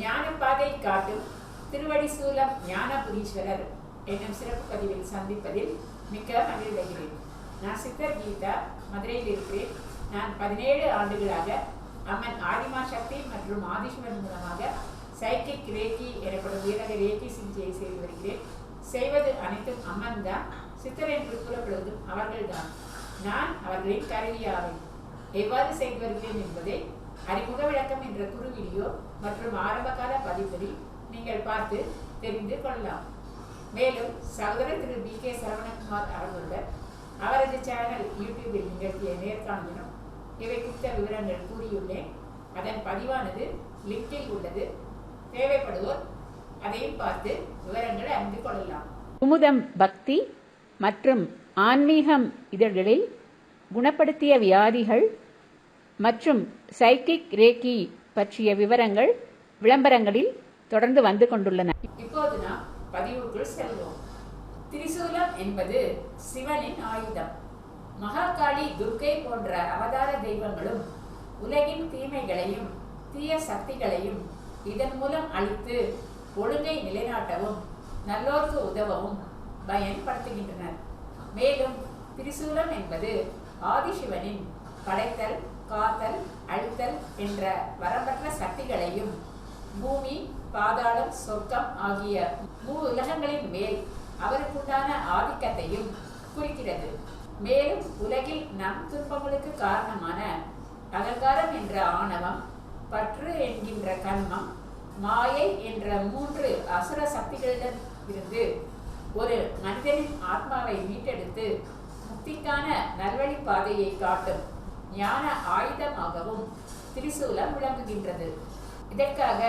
ஞானப்பாதை காட்டும் திருவடிசூலம் ஞானபுரீஸ்வரர் என்னும் சிறப்பு பதிவில் சந்திப்பதில் மிக்க மகிழ்வடைகிறேன் நான் சித்தர் கீதா மதுரையில் இருக்கிறேன். நான் பதினேழு ஆண்டுகளாக அம்மன் ஆதிமா சக்தி மற்றும் ஆதிஸ்வரன் மூலமாக சைக்கிக் ரேக்கி எனப்படும் வீரக ரேக்கி சிகிச்சையை செய்து வருகிறேன். செய்வது அனைத்தும் அம்மன் தான் சித்தர் என்று கூறப்படுவதும் அவர்கள்தான் நான் அவர்களின் கருவியாவேன். எவ்வாறு செய்து வருகிறேன் என்பதை அறிமுக விளக்கம் என்ற குறு வீடியோ மற்றும் ஆரம்பகால பதிப்பில் நீங்கள் பார்த்து தெரிந்து கொள்ளலாம். மேலும் சகோதரர் திரு பி கே சரவணகுமார் அவர்களுடன் அவரது சேனல் யூடியூபில் நிகழ்த்திய நேர்காணலிலும் இவை குறித்த விவரங்கள் கூறியுள்ளேன். அதன் பதிவானது லிங்கில் உள்ளது. தேவைப்படுவோர் அதையும் பார்த்து விவரங்களை அறிந்து கொள்ளலாம். குமுதம் பக்தி மற்றும் ஆன்மீகம் இதழ்களில் குணப்படுத்திய வியாதிகள் மற்றும் சைக்கிக் ரேக்கி பற்றிய விவரங்கள் விளம்பரங்களில் தொடர்ந்து வந்து கொண்டுள்ளன. இப்போது நாம் பதிவுக்குள் செல்வோம். திரிசூலம் என்பது சிவனின் ஆயுதம். மகாகாளி துர்க்கை போன்ற அவதார தெய்வங்களும் உலகின் தீமைகளையும் தீய சக்திகளையும் இதன் மூலம் அழித்து ஒழுங்கை நிலைநாட்டவும் நல்லோர்க்கு உதவவும் பயன்படுத்துகின்றனர். மேலும் திரிசூலம் என்பது ஆதிசிவனின் படைத்தல் காத்தல் அழுத்தல் என்ற வரம்பற்ற சக்திகளையும் பூமி பாதாளம் சொர்க்கம் ஆகிய மூ உலகங்களின் மேல் அவருக்குண்டான ஆதிக்கத்தையும் குறிக்கிறது. மேலும் உலகில் நம் துன்பங்களுக்கு காரணமான அகங்காரம் என்ற ஆணவம் பற்று என்கின்ற கர்மம் மாயை என்ற மூன்று அசுர சக்திகளிடம் இருந்து ஒரு மனிதனின் ஆத்மாவை மீட்டெடுத்து முக்திக்கான நல்வழி பாதையை காட்டும். ஞான ஆயுதமாகவும் திரிசூலம் விளங்குகின்றது. இதற்காக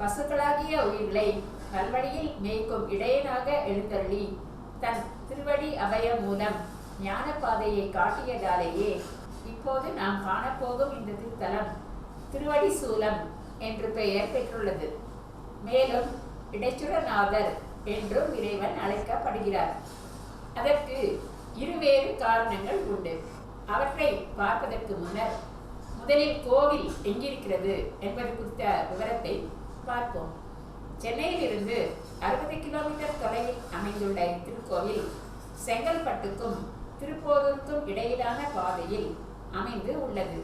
பசுக்களாகிய உயிர்களை நல்வழியில் மேய்க்கும் இடையனாக எழுந்தருளி தன் திருவடி அபயம் மூலம் ஞான பாதையை காட்டியதாலேயே இப்போது நாம் காணப்போகும் இந்த திருத்தலம் திருவடி சூலம் என்று பெயர் பெற்றுள்ளது. மேலும் இடைச்சுரநாதர் என்றும் இறைவன் அழைக்கப்படுகிறார். அதற்கு இருவேறு காரணங்கள் உண்டு. அவற்றை பார்ப்பதற்கு முன்னர் முதலில் கோவில் எங்கிருக்கிறது என்பது குறித்த விவரத்தை பார்ப்போம். சென்னையிலிருந்து அறுபது கிலோமீட்டர் தொலைவில் அமைந்துள்ள இத்திருக்கோவில் செங்கல்பட்டுக்கும் திருப்போரூருக்கும் இடையிலான பாதையில் அமைந்து உள்ளது.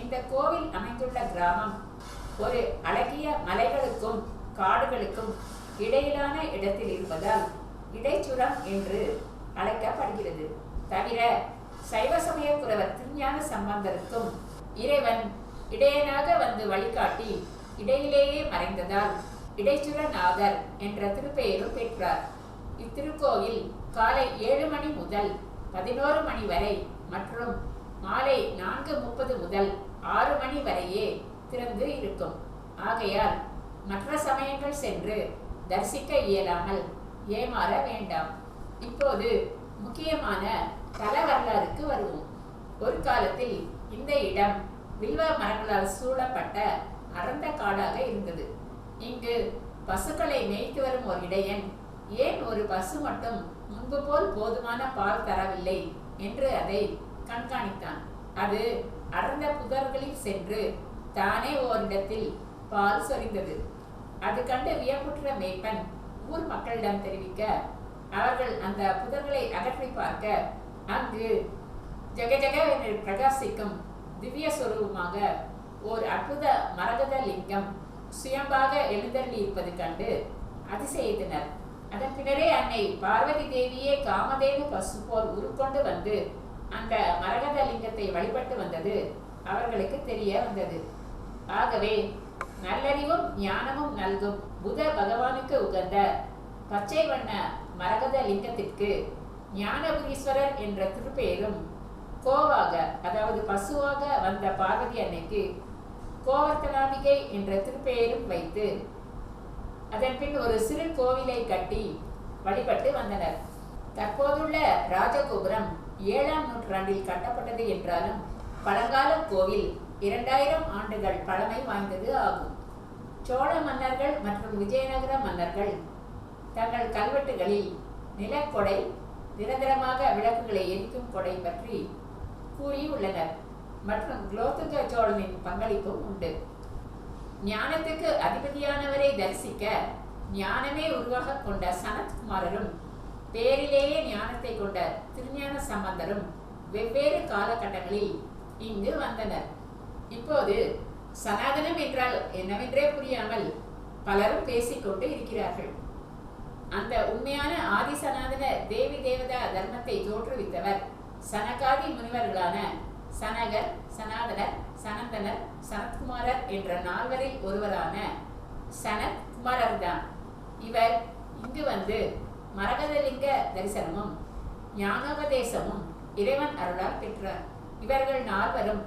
இந்த கோவில் அமைந்துள்ள கிராமம் ஒரு அழகிய மலைகளுக்கும் காடுகளுக்கும் இடையிலான இடத்தில் இருப்பதால் இடைச்சுரம் என்று அழைக்கப்படுகிறது. தவிர சைவ சமய குரவர் திருஞான சம்பந்தருக்கும் இறைவன் இடையனாக வந்து வழிகாட்டி இடையிலேயே மறைந்ததால் இடைச்சுரநாதர் என்ற திருப்பெயரும் பெற்றார். இத்திருக்கோவில் காலை ஏழு மணி முதல் பதினோரு மணி வரை மற்றும் மாலை நான்கு முப்பது முதல் ஆறு மணி வரையே திறந்து இருக்கும். ஆகையால் மற்ற சமயங்கள் சென்று தரிசிக்க இயலாமல் ஏமாற வேண்டாம். இப்போது முக்கியமான தல வரலாறுக்கு வருவோம். ஒரு காலத்தில் இந்த இடம் வில்வ மரங்களால் சூழப்பட்ட அடர்ந்த காடாக இருந்தது. இங்கு பசுக்களை மேய்த்து வரும் ஒரு இடையன் ஏன் ஒரு பசு மட்டும் முன்பு போல் போதுமான பால் தரவில்லை? என்று அதை கண்காணித்தான். அது அடர்ந்த புதர்களில் சென்று தானே ஓரிடத்தில் பால் சொரிந்தது. அது கண்டு வியப்புற்ற மேய்ப்பன் ஊர் மக்களிடம் தெரிவிக்க அவர்கள் அந்த புதர்களை அகற்றி பார்க்க அங்கு ஜெக பிரகாசிக்கும் திவ்ய சுரூபமாக ஓர் அற்புத மரகத லிங்கம் சுயம்பாக எழுந்தருளி இருப்பது கண்டு அதிசயித்தனர். அதன் பின்னரே அன்னை பார்வதி தேவியே காமதேவ பசு போல் உருக்கொண்டு வந்து அந்த மரகத லிங்கத்தை வழிபட்டு வந்தது அவர்களுக்கு தெரிய வந்தது. ஆகவே நல்லறிவும் ஞானமும் நல்கும் புத பகவானுக்கு உகந்த பச்சை வண்ண மரகத லிங்கத்திற்கு ஞானபுரீஸ்வரர் என்ற திருப்பெயரும் கோவாக அதாவது பசுவாக வந்த பார்வதி அன்னைக்கு கோவர்த்தனாம்பிகை என்ற திருப்பெயரும் வைத்து அதன் பின் ஒரு சிறு கோவிலை கட்டி வழிபட்டு வந்தனர். தற்போதுள்ள ராஜகோபுரம் ஏழாம் நூற்றாண்டில் கட்டப்பட்டது என்றாலும் பழங்கால கோவில் இரண்டாயிரம் ஆண்டுகள் பழமை வாய்ந்தது ஆகும். சோழ மன்னர்கள் மற்றும் விஜயநகர மன்னர்கள் தங்கள் கல்வெட்டுகளில் நிலக்கொடை நிரந்தரமாக விளக்குகளை எரிக்கும் கொடை பற்றி கூறியுள்ளனர். மற்றும் குலோத்துங்க சோழனின் பங்களிப்பும் உண்டு. ஞானத்துக்கு அதிபதியானவரை தரிசிக்க ஞானமே உருவாக கொண்ட சனத்குமாரரும் பேரிலேயே ஞானத்தை கொண்ட திருஞான சம்பந்தரும் வெவ்வேறு காலகட்டங்களில் இங்கு வந்தனர். இப்போது சனாதனம் என்றால் என்னவென்றே புரியாமல் பலரும் பேசிக்கொண்டு இருக்கிறார்கள். அந்த உண்மையான ஆதி சனாதன தேவி தேவதா தர்மத்தை தோற்றுவித்தவர். சனகாதி முனிவர்களான சனகர் சனாதனர் சனந்தனர் சனத்குமாரர் என்ற நால்வரில் ஒருவரான சனத் குமாரர் தான் இவர் இங்கு வந்து மரகதலிங்க தரிசனமும் ஞானோபதேசமும் இறைவன் அருளால் பெற்றார். இவர்கள் நால்வரும்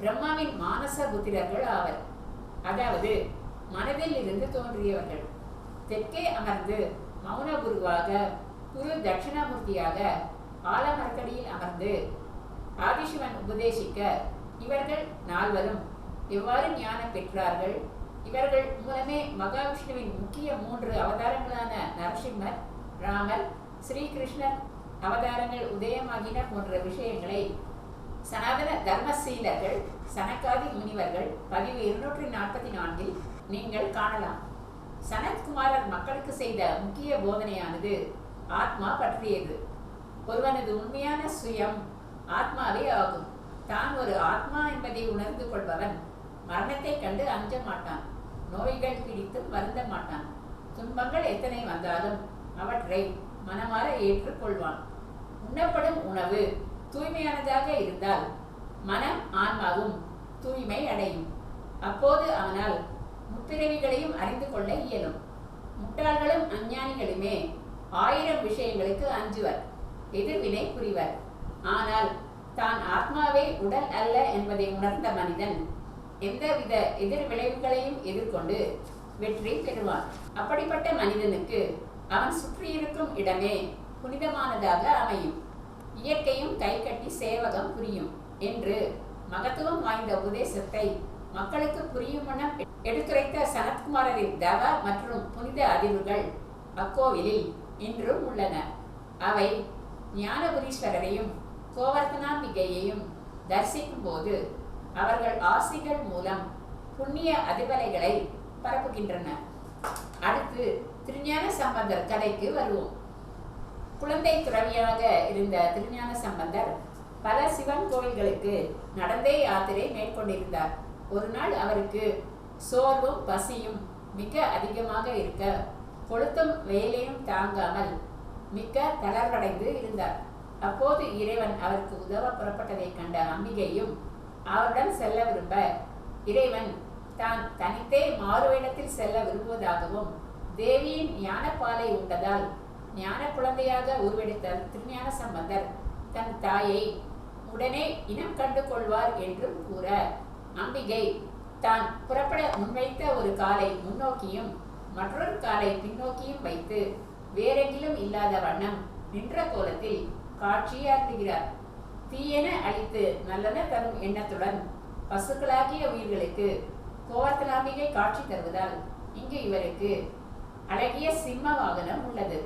பிரம்மாவின் மானச புத்திரர்கள் ஆவர். அதாவது மனதில் இருந்து தோன்றியவர்கள். தெற்கே அமர்ந்து மௌன குருவாக குரு தட்சிணாமூர்த்தியாக ஆலமரக்கடியில் அமர்ந்து ஆதிசிவன் உபதேசிக்க இவர்கள் நால்வரும் எவ்வாறு ஞானம் பெற்றார்கள்? இவர்கள் மூலமே மகாவிஷ்ணுவின் முக்கிய மூன்று அவதாரங்களான நரசிம்மர் ராமர் ஸ்ரீகிருஷ்ணர் அவதாரங்கள் உதயமாகின போன்ற விஷயங்களை சனாதன தர்மசீலர்கள் சனக்காதி முனிவர்கள் பதிவு இருநூற்றி நாற்பத்தி நான்கில் நீங்கள் காணலாம். சனத்குமாரர் மக்களுக்கு செய்த முக்கிய போதனையானது ஆத்மா பற்றியது. ஒருவனது உண்மையான சுயம் ஆத்மாவே ஆகும். தான் ஒரு ஆத்மா என்பதை உணர்ந்து கொள்பவன் மரணத்தை கண்டு அஞ்ச மாட்டான். நோய்கள் பிடித்தும் வருந்த மாட்டான். துன்பங்கள் எத்தனை வந்தாலும் அவற்றை மனமாற ஏற்றுக்கொள்வான். உண்ணப்படும் உணவு தூய்மையானதாக இருந்தால் மனம் ஆன்மாவும் தூய்மை அடையும். அப்போது அவனால் முப்பிறவிகளையும் அறிந்து கொள்ள இயலும். முட்டாள்களும் அஞ்ஞானிகளுமே. ஆயிரம் விஷயங்களுக்கு அஞ்சுவர். எதிர்வினை புரிவர். ஆனால் தான் ஆத்மாவே உடல் அல்ல என்பதை உணர்ந்த மனிதன் எந்தவித எதிர் விளைவுகளையும் எதிர்கொண்டு வெற்றி பெறுவான். அப்படிப்பட்ட மனிதனுக்கு அவன் சுற்றியிருக்கும் இடமே புனிதமானதாக அமையும். இயற்கையும் கைகட்டி சேவகம் புரியும் என்று மகத்துவம் வாய்ந்த உபதேசத்தை மக்களுக்கு புரியும் வண்ணம் எடுத்துரைத்த சனத்குமாரரின் தவ மற்றும் புனித அதிர்வுகள் அக்கோவிலில் இன்றும் உள்ளன. அவை ஞானபுரீஸ்வரரையும் கோவர்த்தனாம்பிகையையும் தரிசிக்கும் போது அவர்கள் ஆசிகள் மூலம் புண்ணிய அதிபலைகளை பரப்புகின்றன. அடுத்து திருஞான சம்பந்தர் கதைக்கு வருவோம். குழந்தை துறவியாக இருந்த திருஞான சம்பந்தர் பல சிவன் கோவில்களுக்கு நடந்தே யாத்திரை மேற்கொண்டிருந்தார். ஒரு நாள் அவருக்கு சோர்வும் பசியும் மிக அதிகமாக இருக்க கொளுத்தும் வேலையும் தாங்காமல் மிக்க தளர்வடைந்து இருந்தார். அப்போது இறைவன் அவருக்கு உதவ புறப்பட்டதை கண்ட அம்பிகையும் அவருடன் செல்ல விரும்ப இறைவன் தான் தனித்தே மாறுவேடத்தில் செல்ல விரும்புவதாகவும் தேவியின் ஞானப்பாலை உண்டதால் ஞான குழந்தையாக உருவெடுத்த திருஞான சம்பந்தர் தன் தாயை உடனே இனம் கண்டு கொள்வார் என்றும் கூற அம்பிகை தான் புறப்பட முன்வைத்த ஒரு காலை முன்னோக்கியும் மற்றொரு காலை பின்னோக்கியும் வைத்து வேறெங்கிலும் இல்லாத வண்ணம் நின்ற கோலத்தில் காட்சியாற்றுகிறார். தீயென அழித்து நல்லன தரும் எண்ணத்துடன் பசுக்களாகிய உயிர்களுக்கு கோவர்த்தனாம்பிகை காட்சி தருவதால் இங்கு இவருக்கு அழகிய சிம்ம வாகனம் உள்ளது.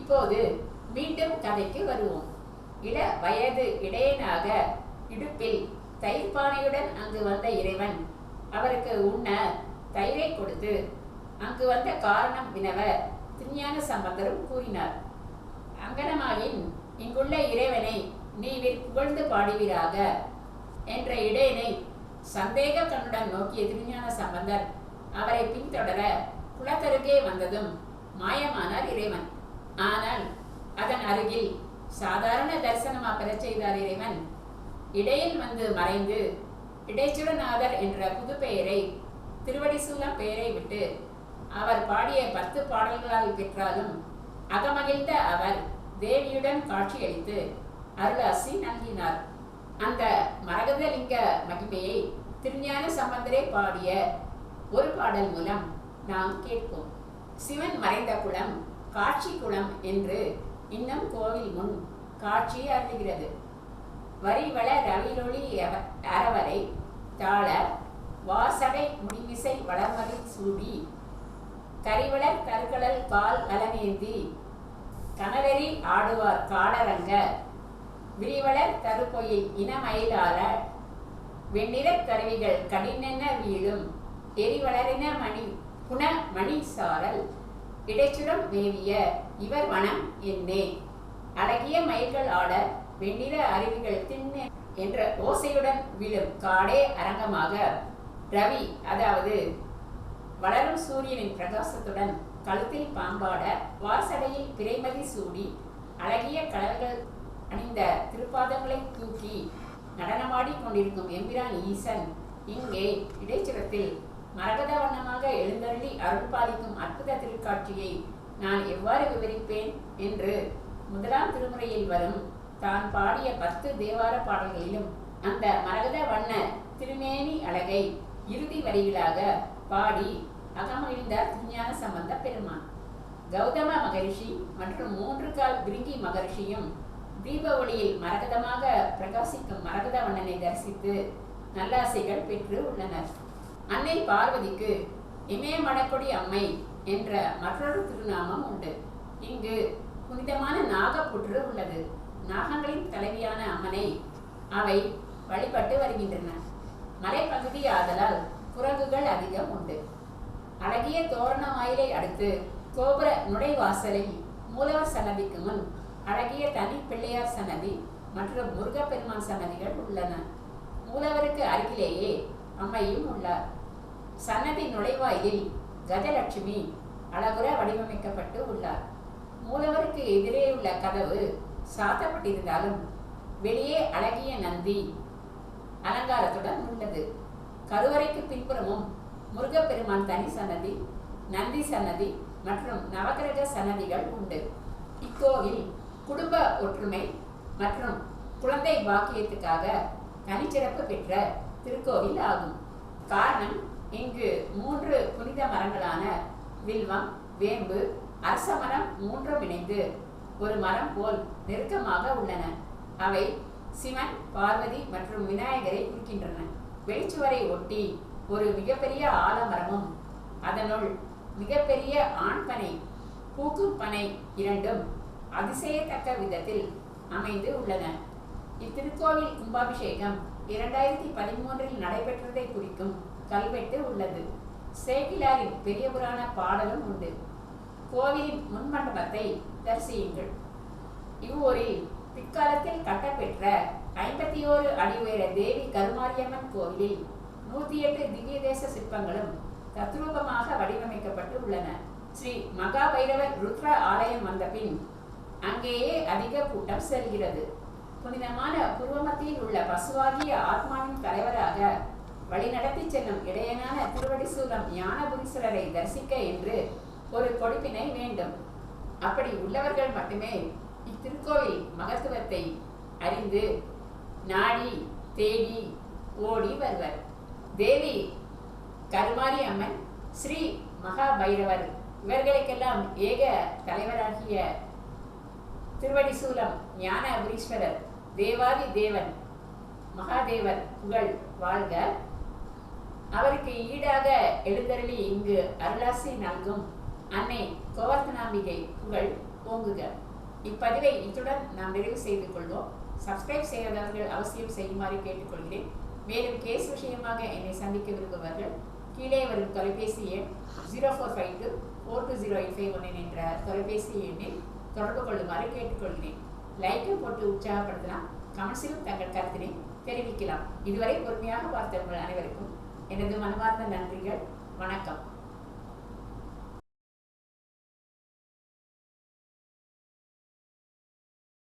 இப்போது மீண்டும் கதைக்கு வருவோம். இள வயது இடையனாக இடுப்பில் தயிர் பானையுடன் அங்கு வந்த இறைவன் அவருக்கு உண்ண தயிரை கொடுத்து அங்கு வந்த காரணம் வினவ திருஞான சம்பந்தரும் கூறினார். அங்கனமாயின் இங்குள்ள இறைவனை நீவிர் புகழ்ந்து பாடுவீராக என்ற இடையனை சந்தேக கண்ணுடன் நோக்கிய திருஞான சம்பந்தர் அவரை பின்தொடர குளத்தருகே வந்ததும் மாயமானார் இறைவன். ஆனால் அதன் அருகில் சாதாரண தரிசனமா பெறச் செய்தார் இறைவன். இடையில் வந்து மறைந்து இடைச்சுடநாதர் என்ற புது பெயரை திருவடிசூலம் பெயரை விட்டு அவர் பாடிய பத்து பாடல்களால் பெற்றாலும் அகமகிழ்ந்த அவர் தேவியுடன் காட்சியளித்து அருளாசி நல்கினார். அந்த மரகதலிங்க மகிமையை திருஞான சம்பந்தரே பாடிய ஒரு பாடல் மூலம் நாம் கேட்போம். சிவன் மறைந்த குளம் காட்சி குளம் என்று இன்னும் கோவில் முன் காட்சி அருளுகிறது. வரிவள ரவிலொளி எவ- அறவரை தாள வாசடை முடிவிசை வளர்மதி சூடி கரிவளர் கருக்கடல் கால் அலனேந்தி கனவெறி ஆடுவார் காடரங்க. விரிவளர் கருப்பொயை இனமயிலார வெண்ணிறக் கருவிகள் கடினென்ன வீழும். எரிவளரின மணி புன மணி சாரல். இடைச்சுரம் மேவிய இவர் வனம் என்னே. அழகிய மயில்கள் ஆட வெண்ணிற அருவிகள் திண்ண என்ற ஓசையுடன் விழும் காடே அரங்கமாக. ரவி அதாவது வளரும் சூரியனின் பிரகாசத்துடன் கழுத்தில் பாம்பாட வாசடையில் பிறைமதி சூடி அழகிய கலர்கள் அணிந்த திருப்பாதங்களை தூக்கி நடனமாடி கொண்டிருக்கும் எம்பிரான் ஈசன் இங்கே இடைச்சுரத்தில் மரகத வண்ணமாக எழுந்தருளி அருள் பாதிக்கும் அற்புத திருக்காட்சியை நான் எவ்வாறு விவரிப்பேன் என்று முதலாம் திருமுறையில் வரும் தான் பாடிய பத்து தேவார பாடல்களிலும் அந்த மரகத வண்ண திருமேனி அழகை இறுதி வரிகளாக பாடி அகமகிழ்ந்தார் திருஞான சம்பந்த பெருமான். கௌதம மகரிஷி மற்றும் மூன்று கால் பிரிங்கி மகரிஷியும் தீப ஒளியில் மரகதமாக பிரகாசிக்கும் மரகத வண்ணனை தரிசித்து நல்லாசைகள் பெற்று உள்ளனர். அன்னை பார்வதிக்கு இமயமடக்கொடி அம்மை என்ற மற்றொரு திருநாமம் உண்டு. இங்கு புனிதமான நாகப்புற்று உள்ளது. நாகங்களின் தலைவியான அம்மனை அவை வழிபட்டு வருகின்றன. மலைப்பகுதி ஆதலால் குரங்குகள் அதிகம் உண்டு. அழகிய தோரண வாயிலை அடுத்து கோபுர நுழைவாசலில் மூலவர் சன்னதிக்கு முன் அழகிய தனி பிள்ளையார் சன்னதி மற்றும் முருகப்பெருமான் சன்னதிகள் உள்ளன. மூலவருக்கு அருகிலேயே அம்மையும் உள்ளார். சன்னதி நுழைவாயிலில் கஜலட்சுமி அழகுற வடிவமைக்கப்பட்டு உள்ளார். மூலவருக்கு எதிரே உள்ள கதவு சாத்தப்பட்டிருந்தாலும் வெளியே அழகிய நந்தி அலங்காரத்துடன் உள்ளது. கருவறைக்கு பின்புறமும் முருகப்பெருமான் தனி சன்னதி நந்தி சன்னதி மற்றும் நவகிரக சன்னதிகள் உண்டு. இக்கோவில் குடும்ப ஒற்றுமை மற்றும் குழந்தை பாக்கியத்துக்காக தனிச்சிறப்பு பெற்ற திருக்கோவில் ஆகும். காரணம் இங்கு மூன்று புனித மரங்களான வில்வம் வேம்பு அரச மரம் மூன்றும் இணைந்து ஒரு மரம் போல் நெருக்கமாக உள்ளன. அவை சிவன் பார்வதி மற்றும் விநாயகரை குறிக்கின்றன. வெளிச்சுவரை ஒட்டி ஒரு மிகப்பெரிய ஆலமரமும் அதனுள் மிகப்பெரிய ஆண்பனை பூக்கும் பனை இரண்டும் அதிசயத்தக்க விதத்தில் அமைந்து உள்ளன. இத்திருக்கோவில் கும்பாபிஷேகம் இரண்டாயிரத்தி பதிமூன்றில் நடைபெற்றதை குறிக்கும் கல்வெட்டு உள்ளது. சேக்கிலாரின் பெரிய புராண பாடலும் உண்டு. கோவிலின் முன்மண்டபத்தை தரிசியுங்கள். இவ்வூரில் பிற்காலத்தில் கட்டப்பெற்ற ஐம்பத்தி ஓரு அடி உயர தேவி கருமாரியம்மன் கோவிலில் நூத்தி எட்டு திவ்ய தேச சிற்பங்களும் தத்ரூபமாக வடிவமைக்கப்பட்டு உள்ளன. ஸ்ரீ மகா பைரவர் ருத்ர ஆலயம் வந்த பின் அங்கேயே அதிக கூட்டம் செல்கிறது. புனிதமான புருவமத்தியில் உள்ள பசுவாகிய ஆத்மாவின் தலைவராக வழிநடத்தி செல்லும் இடையனான திருவடிசூலம் ஞானபுரீஸ்வரரை தரிசிக்க என்று ஒரு கொடுப்பினை வேண்டும். அப்படி உள்ளவர்கள் மட்டுமே இத்திருக்கோவில் மகத்துவத்தை அறிந்து நாடி தேடி ஓடி வருவர். தேவி கருமாரி அம்மன் ஸ்ரீ மகா பைரவர் இவர்களுக்கெல்லாம் ஏக தலைவராகிய திருவடிசூலம் ஞான அபுரீஸ்வரர் தேவாதி தேவன் மகாதேவர் புகழ் வாழ்க. அவருக்கு ஈடாக எழுந்தருளி இங்கு அருளாசி நல்கும் அன்னை கோவர்த்தனாம்பிகை புகழ் ஓங்குக. இப்பதிவை இத்துடன் நாம் நிறைவு செய்து கொள்வோம். சப்ஸ்கிரைப் செய்யாதவர்கள் அவசியம் செய்யுமாறு கேட்டுக்கொள்கிறேன். மேலும் கேஸ் விஷயமாக என்னை சந்திக்க விரும்புபவர்கள் கீழே வரும் தொலைபேசி எண் zero four five two four two zero eight five one என்ற தொலைபேசி எண்ணில் தொடர்பு கொள்ளுமாறு கேட்டுக்கொள்கிறேன். லைக்கை போட்டு உற்சாகப்படுத்தலாம். கமெண்ட்ஸிலும் தங்கள் கருத்தினை தெரிவிக்கலாம். இதுவரை பொறுமையாக பார்த்த உங்கள் அனைவருக்கும் எனது மனமார்ந்த நன்றிகள். வணக்கம்.